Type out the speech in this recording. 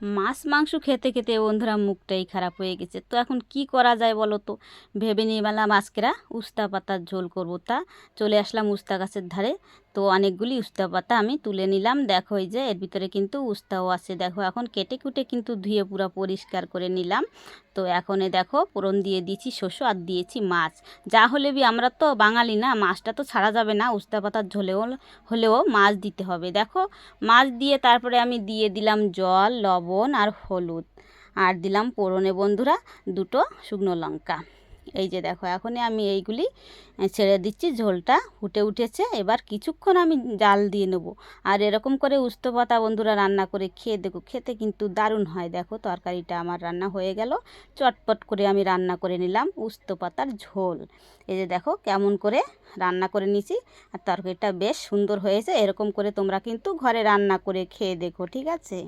মাছ, মাংস খেতে খেতে বন্ধুরা মুখটাই খারাপ হয়ে গেছে। তো এখন কি করা যায় বলো তো? ভেবে নিয়ে বেলাম আজকেরা উস্তা পাতার ঝোল করব। তা চলে আসলাম উস্তা গাছের ধারে। তো অনেকগুলি উস্তা পাতা আমি তুলে নিলাম। দেখো এই যে, এর ভিতরে কিন্তু উস্তাও আছে। দেখো, এখন কেটে কুটে কিন্তু ধুয়ে পুরো পরিষ্কার করে নিলাম। তো এখন দেখো পোড়ন দিয়ে দিয়েছি শস্য আর দিয়েছি মাছ। যা হলে বি আমরা তো বাঙালি না, মাছটা তো ছাড়া যাবে না। উস্তা পাতার ঝোলেও, হলেও মাছ দিতে হবে। দেখো, মাছ দিয়ে তারপরে আমি দিয়ে দিলাম জল, লবণ আর হলুদ। আর দিলাম পোড়নে বন্ধুরা দুটো শুকনো লঙ্কা। এই যে দেখো, এখনই আমি এইগুলি ছেড়ে দিচ্ছি, ঝোলটা ফুটে উঠেছে, এবার কিছুক্ষণ আমি জাল দিয়ে নেব। আর এরকম করে উস্ত পাতা বন্ধুরা রান্না করে খেয়ে দেখো, খেতে কিন্তু দারুণ হয়। দেখো, তরকারিটা আমার রান্না হয়ে গেল, চটপট করে আমি রান্না করে নিলাম উস্ত পাতার ঝোল। এই যে দেখো, কেমন করে রান্না করে নিয়েছি আর তরকারিটা বেশ সুন্দর হয়েছে, এরকম করে তোমরা কিন্তু ঘরে রান্না করে খেয়ে দেখো, ঠিক আছে?